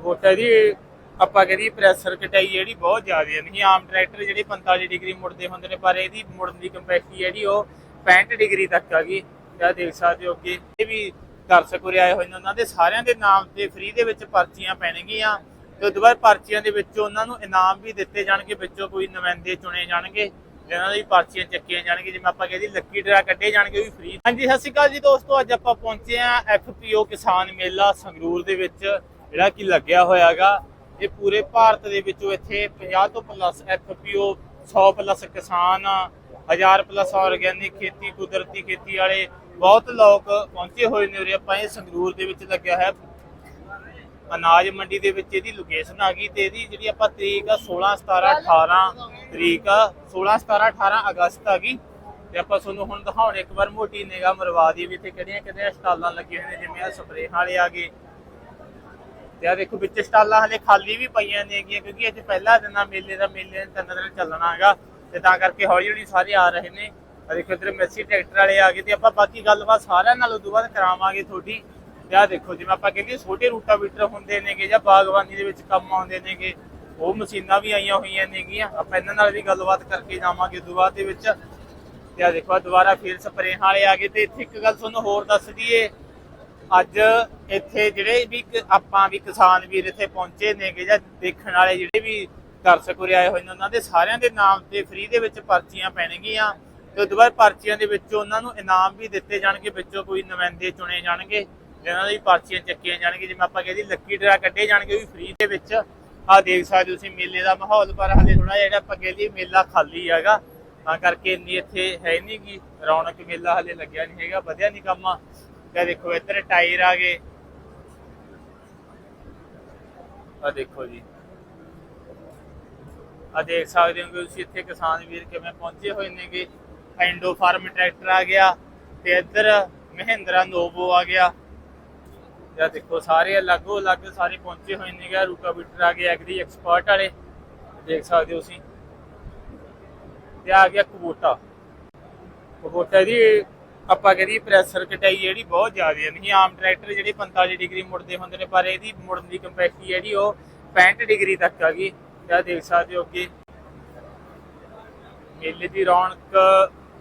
Quota ਦੀ, ਆਪਾਂ ਕਹਿੰਦੀ pressure ਕਟਾਈ ਜਿਹੜੀ ਬਹੁਤ ਜ਼ਿਆਦਾ ਨਹੀਂ ਆਮ ਟਰੈਕਟਰ ਜਿਹੜੇ 45 ਡਿਗਰੀ ਮੁੜਦੇ ਹੁੰਦੇ ਨੇ, ਪਰ ਇਹਦੀ ਮੁੜਨ ਦੀ ਕੰਪੈਸਿਟੀ ਜਿਹੜੀ ਉਹ 65 ਡਿਗਰੀ ਤੱਕ ਆ ਗਈ। ਜਾਂ ਦੇਖ ਸਕਦੇ ਹੋ ਕਿ ਇਹ ਵੀ ਦਰਸ਼ਕ ਉਰੇ ਆਏ ਹੋਏ ਨੇ, ਉਹਨਾਂ ਦੇ ਸਾਰਿਆਂ ਦੇ ਨਾਮ ਤੇ ਫ੍ਰੀ ਦੇ ਵਿੱਚ ਪਰਚੀਆਂ ਪੈਣਗੀਆਂ ਤੇ ਉਦੋਂ ਬਾਅਦ ਪਰਚੀਆਂ ਦੇ ਵਿੱਚੋਂ ਉਹਨਾਂ ਨੂੰ ਇਨਾਮ ਵੀ ਦਿੱਤੇ ਜਾਣਗੇ, ਵਿੱਚੋਂ ਕੋਈ ਨੁਮਾਇੰਦੇ ਚੁਣੇ ਜਾਣਗੇ ਜਿਹਨਾਂ ਦੀ ਪਰਚੀਆਂ ਚੱਕੀਆਂ ਜਾਣਗੀਆਂ, ਜਿਵੇਂ ਆਪਾਂ ਕਹਿੰਦੇ ਲੱਕੀ ਡਰਾ ਕੱਢੇ ਜਾਣਗੇ ਵੀ ਫ੍ਰੀ ਹਾਂਜੀ, ਸਤਿ ਸ਼੍ਰੀ ਅਕਾਲ ਜੀ ਦੋਸਤੋ, ਅੱਜ ਆਪਾਂ ਪਹੁੰਚੇ ਆ ਐਫਪੀਓ ਕਿਸਾਨ ਮੇਲਾ ਸੰਗਰੂਰ ਦੇ ਵਿੱਚ। ਜਿਹੜਾ ਕਿ ਲੱਗਿਆ ਹੋਇਆਗਾ, ਇਹ ਪੂਰੇ ਭਾਰਤ ਦੇ ਵਿੱਚੋਂ ਇੱਥੇ 50 ਤੋਂ ਪਲੱਸ ਐਫਪੀਓ 100 ਪਲੱਸ ਕਿਸਾਨ 1000 ਪਲੱਸ ਆਰਗੈਨਿਕ ਖੇਤੀ, ਕੁਦਰਤੀ ਖੇਤੀ ਵਾਲੇ ਬਹੁਤ ਲੋਕ ਪਹੁੰਚੇ ਹੋਏ ਨੇ ਉਰੇ। ਆਪਾਂ ਇਹ ਸੰਗਰੂਰ ਦੇ ਵਿੱਚ ਲੱਗਿਆ ਹੈ ਅਨਾਜ ਮੰਡੀ ਦੇ ਵਿੱਚ ਇਹਦੀ ਲੋਕੇਸ਼ਨ ਆ ਗਈ ਤੇ ਇਹਦੀ ਜਿਹੜੀ ਆਪਾਂ ਤਰੀਕ ਆ 16 17 18 ਤਰੀਕ ਆ 16 17 18 ਅਗਸਤ ਆ ਗਈ। ਤੇ ਆਪਾਂ ਤੁਹਾਨੂੰ ਹੁਣ ਦਿਖਾਉਣ, ਇੱਕ ਵਾਰ ਮੋਟੀ ਨਿਗਾਹ ਮਰਵਾ ਦੀ ਵੀ ਇੱਥੇ ਕਿਹੜੀਆਂ ਕਿਹੜੀਆਂ ਸਟਾਲਾਂ ਲੱਗੀਆਂ ਹੋਈਆਂ ਨੇ, ਜਿਵੇਂ ਆ ਸਪਰੇਅ ਵਾਲੇ ਆ ਗਏ ਤੇ ਆ ਦੇਖੋ ਵਿੱਚ ਸਟਾਲਾਂ ਹਲੇ ਖਾਲੀ ਵੀ ਪਈਆਂ ਨੇਗੀਆਂ ਕਿਉਂਕਿ ਅੱਜ ਪਹਿਲਾ ਦਿਨ ਆ ਮੇਲੇ ਦਾ, ਮੇਲੇ ਨੇ ਤਿੰਨ ਦਿਨ ਚੱਲਣਾ ਹੈਗਾ ਤੇ ਤਾਂ ਕਰਕੇ ਹੌਲੀ ਹੌਲੀ ਸਾਰੇ ਆ ਰਹੇ ਨੇ। ਆ ਦੇਖੋ ਇੱਧਰ ਮੈਸੀ ਟਰੈਕਟਰ ਵਾਲੇ ਆ ਗਏ ਤੇ ਆਪਾਂ ਬਾਕੀ ਗੱਲਬਾਤ ਸਾਰਿਆਂ ਨਾਲ ਉਦੋਂ ਬਾਅਦ ਕਰਾਵਾਂਗੇ ਤੁਹਾਡੀ। ਤੇ ਆ ਦੇਖੋ ਜਿਵੇਂ ਆਪਾਂ ਕਹਿੰਦੇ ਛੋਟੇ ਰੂਟਾ ਰੂਟਾਵੀਟਰ ਹੁੰਦੇ ਨੇਗੇ ਜਾਂ ਬਾਗਬਾਨੀ ਦੇ ਵਿੱਚ ਕੰਮ ਆਉਂਦੇ ਨੇਗੇ, ਉਹ ਮਸ਼ੀਨਾਂ ਵੀ ਆਈਆਂ ਹੋਈਆਂ ਨੇਗੀਆਂ। ਆਪਾਂ ਇਹਨਾਂ ਨਾਲ ਵੀ ਗੱਲਬਾਤ ਕਰਕੇ ਜਾਵਾਂਗੇ ਉਦੋਂ ਦੇ ਵਿੱਚ। ਤੇ ਆ ਦੇਖੋ ਦੁਬਾਰਾ ਫੇਰ ਸਪਰੇਹਾਂ ਵਾਲੇ ਆ ਗਏ ਤੇ ਇੱਥੇ ਇੱਕ ਗੱਲ ਤੁਹਾਨੂੰ ਹੋਰ ਦੱਸ ਦਈਏ ਅੱਜ ਇੱਥੇ ਜਿਹੜੇ ਵੀ ਆਪਾਂ ਵੀ ਕਿਸਾਨ ਵੀਰ ਇੱਥੇ ਪਹੁੰਚੇ ਨੇਗੇ ਜਾਂ ਦੇਖਣ ਵਾਲੇ ਜਿਹੜੇ ਵੀ ਦਰਸ਼ਕ ਉਰੇ ਆਏ ਹੋਏ ਨੇ, ਉਹਨਾਂ ਦੇ ਸਾਰਿਆਂ ਦੇ ਨਾਮ ਤੇ ਫ੍ਰੀ ਦੇ ਵਿੱਚ ਪਰਚੀਆਂ ਪੈਣਗੀਆਂ ਤੇ ਉਦੋਂ ਬਾਅਦ ਪਰਚੀਆਂ ਦੇ ਵਿੱਚੋਂ ਉਹਨਾਂ ਨੂੰ ਇਨਾਮ ਵੀ ਦਿੱਤੇ ਜਾਣਗੇ, ਵਿੱਚੋਂ ਕੋਈ ਨੁਮਾਇੰਦੇ ਚੁਣੇ ਜਾਣਗੇ ਜਿਹਨਾਂ ਦੀ ਪਰਚੀਆਂ ਚੱਕੀਆਂ ਜਾਣਗੀਆਂ, ਜਿਵੇਂ ਆਪਾਂ ਕਹਿੰਦੇ ਲੱਕੀ ਡਰਾ ਕੱਢੇ ਜਾਣਗੇ, ਉਹ ਵੀ ਫ੍ਰੀ ਦੇ ਵਿੱਚ। ਆ ਦੇਖ ਸਕਦੇ ਹੋ ਤੁਸੀਂ ਮੇਲੇ ਦਾ ਮਾਹੌਲ, ਪਰ ਹਲੇ ਥੋੜਾ ਜਿਹੜਾ ਆਪਾਂ ਕਹਿੰਦੇ ਮੇਲਾ ਖਾਲੀ ਹੈਗਾ, ਤਾਂ ਕਰਕੇ ਇੰਨੀ ਇੱਥੇ ਹੈ ਨਹੀਂ ਗੀ ਰੌਣਕ ਮੇਲਾ ਹਲੇ ਲੱਗਿਆ ਨਹੀਂ ਹੈਗਾ, ਵਧਿਆ ਨਹੀਂ ਕੰਮ। ਤੇ ਦੇਖੋ, ਇੱਧਰ ਟਾਇਰ ਆ ਗਏ। ਆ ਦੇਖੋ ਜੀ। ਆ ਦੇਖ ਸਕਦੇ ਹੋ ਤੁਸੀਂ ਇੱਥੇ ਕਿਸਾਨ ਵੀਰ ਕਿਵੇਂ ਪਹੁੰਚੇ ਹੋਏ ਨੇਗੇ ਐਂਡੋ ਫਾਰਮ ਟਰੈਕਟਰ ਆ ਗਿਆ ਤੇ ਇੱਧਰ ਮਹਿੰਦਰਾ ਨੋਵੋ ਆ ਗਿਆ। ਜਾਂ ਦੇਖੋ, ਸਾਰੇ ਅਲੱਗੋ ਅਲੱਗ ਸਾਰੇ ਪਹੁੰਚੇ ਹੋਏ ਨੇਗੇ ਰੂਟਾਵੀਟਰ ਆ ਗਏ, ਐਗਰੀ ਐਕਸਪਰਟ ਵਾਲੇ, ਦੇਖ ਸਕਦੇ ਹੋ ਤੁਸੀਂ। ਤੇ ਆ ਗਿਆ ਕਬੂਟਾ ਕਬੂਟਾ ਦੀ ਆਪਾਂ ਕਹਿੰਦੀ ਪ੍ਰੈਸ਼ਰ ਕਟਾਈ ਜਿਹੜੀ ਬਹੁਤ ਜ਼ਿਆਦਾ ਨਹੀਂ, ਆਮ ਟਰੈਕਟਰ ਜਿਹੜੇ 45 ਡਿਗਰੀ ਮੁੜਦੇ ਹੁੰਦੇ ਨੇ, ਪਰ ਇਹਦੀ ਮੁੜਨ ਦੀ ਕੰਪੈਸਿਟੀ ਜਿਹੜੀ ਉਹ 65 ਡਿਗਰੀ ਤੱਕ ਆ ਗਈ। ਜਾਂ ਦੇਖ ਸਕਦੇ ਹੋ ਕਿ ਮੇਲੇ ਦੀ ਰੌਣਕ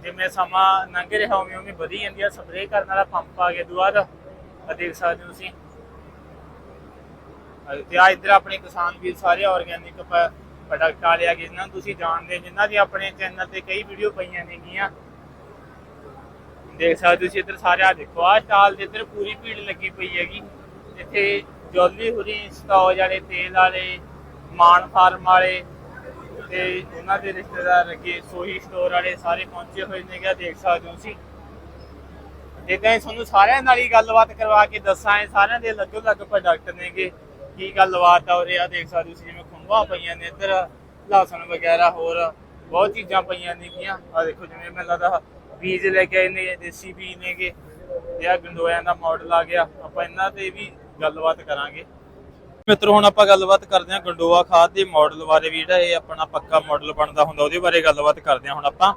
ਜਿਵੇਂ ਸਮਾਂ ਲੰਘ ਰਿਹਾ, ਉਵੇਂ ਉਵੇਂ ਵਧੀ ਜਾਂਦੀ ਆ। ਸਪਰੇਅ ਕਰਨ ਵਾਲਾ ਪੰਪ ਆ ਗਿਆ ਦੁਆਰਾ ਆ ਦੇਖ ਸਕਦੇ ਹੋ ਤੁਸੀਂ। ਤੇ ਆ ਇੱਧਰ ਆਪਣੇ ਕਿਸਾਨ ਵੀਰ ਸਾਰੇ ਆਰਗੈਨਿਕ ਪ੍ਰੋਡਕਟ ਵਾਲੇ ਆ ਗਏ ਜਿਨ੍ਹਾਂ ਤੁਸੀਂ ਜਾਣਦੇ ਜਿਨ੍ਹਾਂ ਦੀ ਆਪਣੇ ਚੈਨਲ ਤੇ ਕਈ ਵੀਡੀਓ ਪਈਆਂ ਨੇਗੀਆਂ। ਦੇਖ ਸਕਦੇ ਹੋ ਤੁਸੀਂ ਇੱਧਰ ਸਾਰੇ ਆ ਦੇਖੋ ਆ ਸਟਾਲ ਦੇ ਇੱਧਰ ਪੂਰੀ ਭੀੜ ਲੱਗੀ ਪਈ ਹੈਗੀ। ਇੱਥੇ ਜੋਲੀ ਹੁਰੀ ਸਟੋਜ ਵਾਲੇ ਤੇਲ ਵਾਲੇ, ਮਾਨ ਫਾਰਮ ਵਾਲੇ ਤੇ ਉਹਨਾਂ ਦੇ ਰਿਸ਼ਤੇਦਾਰ ਲੱਗੇ ਸੋਹੀ ਸਟੋਰ ਵਾਲੇ ਸਾਰੇ ਪਹੁੰਚੇ ਹੋਏ ਨੇਗੇ ਆਹ ਦੇਖ ਸਕਦੇ ਹੋ ਤੁਸੀਂ। ਜਿੱਦਾਂ ਹੀ ਤੁਹਾਨੂੰ ਸਾਰਿਆਂ ਨਾਲ ਹੀ ਗੱਲਬਾਤ ਕਰਵਾ ਕੇ ਦੱਸਾਂ, ਇਹ ਸਾਰਿਆਂ ਦੇ ਅਲੱਗ ਅਲੱਗ ਪ੍ਰੋਡਕਟ ਨੇਗੇ ਕੀ ਗੱਲਬਾਤ ਆ ਰਿਹਾ ਦੇਖ ਸਕਦੇ ਹੋ ਤੁਸੀਂ, ਜਿਵੇਂ ਖੁੰਭਾਂ ਪਈਆਂ ਨੇ ਇੱਧਰ, ਲਸਣ ਵਗੈਰਾ ਹੋਰ, ਬਹੁਤ ਚੀਜ਼ਾਂ ਪਈਆਂ ਨੇਗੀਆਂ ਆ ਦੇਖੋ, ਜਿਵੇਂ ਮੈਨੂੰ ਲੱਗਦਾ ਬੀਜ ਲੈ ਕੇ ਆਏ ਨੇ, ਦੇਸੀ ਬੀਜ ਨੇਗੇ। ਤੇ ਆ ਗੰਡੋਇਆਂ ਦਾ ਮਾਡਲ ਆ ਗਿਆ। ਆਪਾਂ ਇਹਨਾਂ ਤੇ ਵੀ ਗੱਲਬਾਤ ਕਰਾਂਗੇ। ਮਿੱਤਰੋ, ਹੁਣ ਆਪਾਂ ਗੱਲਬਾਤ ਕਰਦੇ ਹਾਂ ਗੰਡੋਆ ਖਾਦ ਦੇ ਮਾਡਲ ਬਾਰੇ ਵੀ, ਜਿਹੜਾ ਇਹ ਆਪਣਾ ਪੱਕਾ ਮਾਡਲ ਬਣਦਾ ਹੁੰਦਾ, ਉਹਦੇ ਬਾਰੇ ਗੱਲਬਾਤ ਕਰਦੇ ਹਾਂ ਹੁਣ ਆਪਾਂ।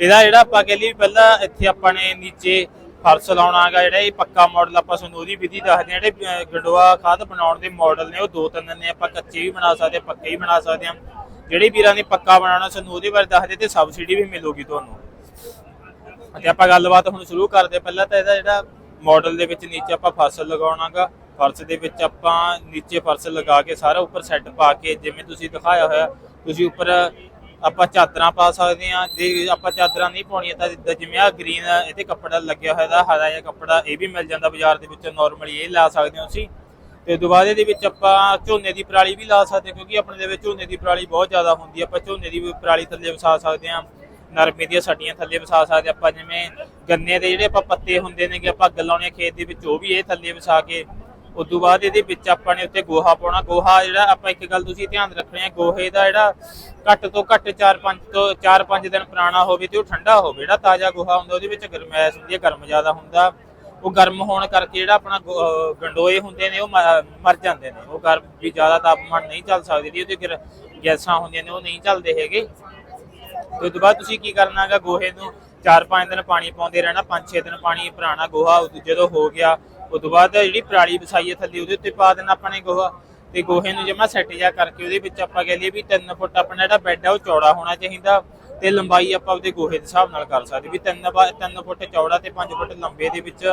ਇਹਦਾ ਜਿਹੜਾ ਆਪਾਂ ਕਹਿ ਲਈ ਪਹਿਲਾਂ ਇੱਥੇ ਆਪਾਂ ਨੇ ਨੀਚੇ ਫਰਸ਼ ਲਾਉਣਾਗਾ ਜਿਹੜਾ ਇਹ ਪੱਕਾ ਮਾਡਲ ਆਪਾਂ ਤੁਹਾਨੂੰ ਉਹਦੀ ਵਿਧੀ ਦੱਸਦੇ ਹਾਂ। ਜਿਹੜੇ ਗੰਡੋਆ ਖਾਦ ਬਣਾਉਣ ਦੇ ਮਾਡਲ ਨੇ, ਉਹ ਦੋ ਤਿੰਨ ਨੇ, ਆਪਾਂ ਕੱਚੇ ਵੀ ਬਣਾ ਸਕਦੇ ਹਾਂ, ਪੱਕੇ ਵੀ ਬਣਾ ਸਕਦੇ ਹਾਂ। ਜਿਹੜੇ ਵੀਰਾਂ ਨੇ ਪੱਕਾ ਬਣਾਉਣਾ, ਸਾਨੂੰ ਉਹਦੇ ਬਾਰੇ ਦੱਸਦੇ ਤੇ ਸਬਸਿਡੀ ਵੀ ਮਿਲੂਗੀ ਤੁਹਾਨੂੰ। ਅਤੇ ਆਪਾਂ ਗੱਲਬਾਤ ਹੁਣ ਸ਼ੁਰੂ ਕਰਦੇ ਪਹਿਲਾਂ ਤਾਂ ਇਹਦਾ ਜਿਹੜਾ ਮਾਡਲ ਦੇ ਵਿੱਚ ਨੀਚੇ ਆਪਾਂ ਫਸਲ ਲਗਾਉਣਾਗਾ। ਫਰਸ਼ ਦੇ ਵਿੱਚ ਆਪਾਂ ਨੀਚੇ ਫਰਸ਼ ਲਗਾ ਕੇ ਸਾਰਾ ਉੱਪਰ ਸੈੱਟ ਪਾ ਕੇ, ਜਿਵੇਂ ਤੁਸੀਂ ਦਿਖਾਇਆ ਹੋਇਆ, ਤੁਸੀਂ ਉੱਪਰ ਆਪਾਂ ਚਾਦਰਾਂ ਪਾ ਸਕਦੇ ਹਾਂ। ਜੇ ਆਪਾਂ ਚਾਦਰਾਂ ਨਹੀਂ ਪਾਉਣੀਆਂ ਤਾਂ ਜਿੱਦਾਂ ਜਿਵੇਂ ਆ ਗ੍ਰੀਨ ਇਹਦੇ ਕੱਪੜਾ ਲੱਗਿਆ ਹੋਇਆ ਦਾ, ਹਰਾ ਜਿਹਾ ਕੱਪੜਾ, ਇਹ ਵੀ ਮਿਲ ਜਾਂਦਾ ਬਾਜ਼ਾਰ ਦੇ ਵਿੱਚ। ਨਾਰਮਲੀ ਇਹ ਲਾ ਸਕਦੇ ਹੋ ਤੁਸੀਂ। ਤੇ ਦੁਬਾਰੇ ਦੇ ਵਿੱਚ ਆਪਾਂ ਝੋਨੇ ਦੀ ਪਰਾਲੀ ਵੀ ਲਾ ਸਕਦੇ ਹਾਂ, ਕਿਉਂਕਿ ਆਪਣੇ ਦੇ ਵਿੱਚ ਝੋਨੇ ਦੀ ਪਰਾਲੀ ਬਹੁਤ ਜ਼ਿਆਦਾ ਹੁੰਦੀ ਹੈ। ਆਪਾਂ ਝੋਨੇ ਦੀ ਪਰਾਲੀ ਥੱਲੇ ਵਸਾ ਸਕਦੇ ਹਾਂ। ਨਰਮੇ ਦੀਆਂ ਸੱਟੀਆਂ ਥੱਲੇ ਵਸਾ ਸਕਦੇ ਆਪਾਂ, ਜਿਵੇਂ ਗੰਨੇ ਦੇ ਜਿਹੜੇ ਆਪਾਂ ਪੱਤੇ ਹੁੰਦੇ ਨੇ ਕਿ ਆਪਾਂ ਅੱਗ ਖੇਤ ਦੇ ਵਿੱਚ, ਉਹ ਵੀ ਇਹ ਥੱਲੇ ਵਸਾ ਕੇ ਉਸ ਤੋਂ ਬਾਅਦ ਇਹਦੇ ਵਿੱਚ ਆਪਾਂ ਨੇ ਉੱਤੇ ਗੋਹਾ ਪਾਉਣਾ। ਗੋਹਾ ਜਿਹੜਾ ਆਪਾਂ ਇੱਕ ਗੱਲ ਤੁਸੀਂ ਧਿਆਨ ਰੱਖਣੀ ਹੈ, ਗੋਹੇ ਦਾ ਜਿਹੜਾ ਘੱਟ ਤੋਂ ਘੱਟ 4-5 ਤੋਂ 4-5 ਦਿਨ ਪੁਰਾਣਾ ਹੋਵੇ ਤੇ ਉਹ ਠੰਡਾ ਹੋਵੇ। ਜਿਹੜਾ ਤਾਜ਼ਾ ਗੋਹਾ ਹੁੰਦਾ, ਉਹਦੇ ਵਿੱਚ ਗਰਮੈਸ਼ ਹੁੰਦੀ ਹੈ, ਗਰਮ ਜ਼ਿਆਦਾ ਹੁੰਦਾ। ਉਹ ਗਰਮ ਹੋਣ ਕਰਕੇ ਜਿਹੜਾ ਆਪਣਾ ਗੋ- ਗੰਡੋਏ ਹੁੰਦੇ ਨੇ, ਉਹ ਮਰ ਜਾਂਦੇ ਨੇ। ਉਹ ਗਰਮ ਵੀ ਜ਼ਿਆਦਾ ਤਾਪਮਾਨ ਨਹੀਂ ਚੱਲ ਸਕਦੇ ਜੀ ਉਹਦੇ ਗਿਰ- ਗੈਸਾਂ ਹੁੰਦੀਆਂ ਨੇ, ਉਹ ਨਹੀਂ ਚੱਲਦੇ ਹੈਗੇ। ਤੇ ਉਸ ਤੋਂ ਬਾਅਦ ਤੁਸੀਂ ਕੀ ਕਰਨਾਗਾ ਗੋਹੇ ਨੂੰ 4-5 ਦਿਨ ਪਾਣੀ ਪਾਉਂਦੇ ਰਹਿਣਾ 5-6 ਦਿਨ ਪਾਣੀ ਪੁਰਾਣਾ ਗੋਹਾ ਜਦੋਂ ਹੋ ਗਿਆ। ਉਸ ਤੋਂ ਬਾਅਦ ਜਿਹੜੀ ਪਰਾਲੀ ਵਸਾਈ ਹੈ ਥੱਲੇ, ਉਹਦੇ ਉੱਤੇ ਪਾ ਦੇਣਾ ਆਪਾਂ ਗੋਹਾ। ਤੇ ਗੋਹੇ ਨੂੰ ਜਮਾ ਸੈੱਟ ਜਾ ਕਰਕੇ ਉਹਦੇ ਵਿੱਚ ਆਪਾਂ ਕਹਿ ਲਈਏ ਵੀ 3 ਫੁੱਟ ਆਪਣਾ ਜਿਹੜਾ ਬੈੱਡ ਆ, ਉਹ ਚੌੜਾ ਹੋਣਾ ਚਾਹੀਦਾ ਤੇ ਲੰਬਾਈ ਆਪਾਂ ਉਹਦੇ ਗੋਹੇ ਦੇ ਹਿਸਾਬ ਨਾਲ ਕਰ ਸਕਦੇ ਵੀ 3 3 ਫੁੱਟ ਚੌੜਾ ਤੇ 5 ਫੁੱਟ ਲੰਬੇ ਦੇ ਵਿੱਚ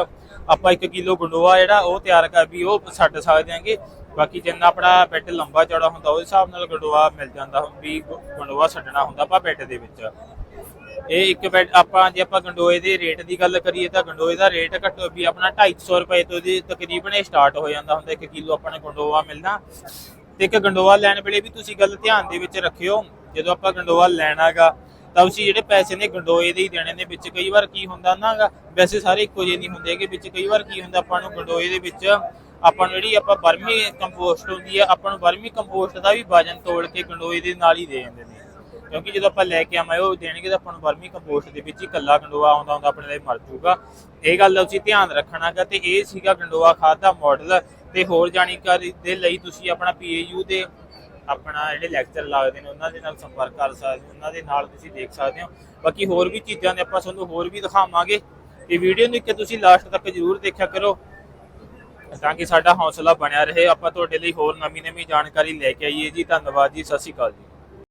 ਆਪਾਂ 1 ਕਿਲੋ ਗੰਡੋਆ ਜਿਹੜਾ ਉਹ ਤਿਆਰ ਕਰ, ਵੀ ਉਹ ਛੱਡ ਸਕਦੇ ਆਂਗੇ ਬਾਕੀ ਜਿੰਨਾ ਆਪਣਾ ਬੈੱਡ ਲੰਬਾ ਚੌੜਾ ਹੁੰਦਾ, ਉਹਦੇ ਹਿਸਾਬ ਨਾਲ ਗੰਡੋਆ ਮਿਲ ਜਾਂਦਾ ਵੀ ਗੰਡੋਆ ਛੱਡਣਾ ਹੁੰਦਾ ਆਪਾਂ ਬੈੱਡ ਦੇ ਵਿੱਚ। ਇਹ ਇੱਕ ਬੈਡ ਆਪਾਂ ਜੇ ਆਪਾਂ ਗੰਡੋਏ ਦੇ ਰੇਟ ਦੀ ਗੱਲ ਕਰੀਏ ਤਾਂ ਗੰਡੋਏ ਦਾ ਰੇਟ ਘੱਟੋ ਵੀ ਆਪਣਾ 250 ਰੁਪਏ ਤੋਂ ਦੀ ਤਕਰੀਬਨ ਇਹ ਸਟਾਰਟ ਹੋ ਜਾਂਦਾ ਹੁੰਦਾ 1 ਕਿਲੋ ਆਪਾਂ ਗੰਡੋਆ ਮਿਲਣਾ। ਤੇ ਇੱਕ ਗੰਡੋਆ ਲੈਣ ਵੇਲੇ ਵੀ ਤੁਸੀਂ ਗੱਲ ਧਿਆਨ ਦੇ ਵਿੱਚ ਰੱਖਿਓ, ਜਦੋਂ ਆਪਾਂ ਗੰਡੋਆ ਲੈਣਾਗਾ, ਤਾਂ ਤੁਸੀਂ ਜਿਹੜੇ ਪੈਸੇ ਨੇ ਗੰਡੋਏ ਦੇ ਹੀ ਦੇਣੇ ਨੇ, ਵਿੱਚ ਕਈ ਵਾਰ ਕੀ ਹੁੰਦਾ ਨਾਗਾ, ਵੈਸੇ ਸਾਰੇ ਇੱਕੋ ਜਿਹੇ ਨਹੀਂ ਹੁੰਦੇ ਕਿ ਵਿੱਚ ਕਈ ਵਾਰ ਕੀ ਹੁੰਦਾ ਆਪਾਂ ਨੂੰ ਗੰਡੋਏ ਦੇ ਵਿੱਚ ਆਪਾਂ ਨੂੰ ਜਿਹੜੀ ਆਪਾਂ ਵਰਮੀ ਕੰਪੋਸਟ ਹੁੰਦੀ ਹੈ ਆਪਾਂ ਨੂੰ ਵਰਮੀ ਕੰਪੋਸਟ ਦਾ ਵੀ ਵਜਨ ਤੋੜ ਕੇ ਗੰਡੋਏ ਦੇ ਨਾਲ ਹੀ ਦੇ ਜਾਂਦੇ ਨੇ। ਕਿਉਂਕਿ ਜਦੋਂ ਆਪਾਂ ਲੈ ਕੇ ਆਵਾਂ ਉਹ ਦੇਣਗੇ ਤਾਂ ਆਪਾਂ ਨੂੰ ਵਰਮੀ ਕੰਪੋਸਟ ਦੇ ਵਿੱਚ ਹੀ ਕੱਲਾ ਗੰਡੋਆ ਆਉਂਦਾ ਹੁੰਦਾ, ਆਪਣੇ ਲਈ ਮਰ ਜਾਊਗਾ। ਇਹ ਗੱਲ ਦਾ ਤੁਸੀਂ ਧਿਆਨ ਰੱਖਣਾਗਾ ਤੇ ਇਹ ਸੀਗਾ ਗੰਡੋਆ ਖਾਦ ਦਾ ਮਾਡਲ ਤੇ ਹੋਰ ਜਾਣਕਾਰੀ ਦੇ ਲਈ ਤੁਸੀਂ ਆਪਣਾ ਪੀਏਯੂ ਦੇ ਆਪਣਾ ਜਿਹੜੇ ਲੈਕਚਰ ਲੱਗਦੇ ਨੇ, ਉਹਨਾਂ ਦੇ ਨਾਲ ਸੰਪਰਕ ਕਰ ਸਕਦੇ ਹੋ, ਉਹਨਾਂ ਦੇ ਨਾਲ ਤੁਸੀਂ ਦੇਖ ਸਕਦੇ ਹੋ। ਬਾਕੀ ਹੋਰ ਵੀ ਚੀਜ਼ਾਂ ਦੇ ਆਪਾਂ ਤੁਹਾਨੂੰ ਹੋਰ ਵੀ ਦਿਖਾਵਾਂਗੇ। ਇਹ ਵੀਡੀਓ ਨੂੰ ਇੱਕ ਤੁਸੀਂ ਲਾਸਟ ਤੱਕ ਜਰੂਰ ਦੇਖਿਆ ਕਰੋ। ਤਾਂ ਕਿ ਸਾਡਾ ਹੌਸਲਾ ਬਣਿਆ ਰਹੇ। ਆਪਾਂ ਤੁਹਾਡੇ ਲਈ ਹੋਰ ਨਵੀਂ ਨਵੀਂ ਜਾਣਕਾਰੀ ਲੈ ਕੇ ਆਈਏ ਜੀ। ਧੰਨਵਾਦ ਜੀ। ਸਤਿ ਸ਼੍ਰੀ ਅਕਾਲ ਜੀ।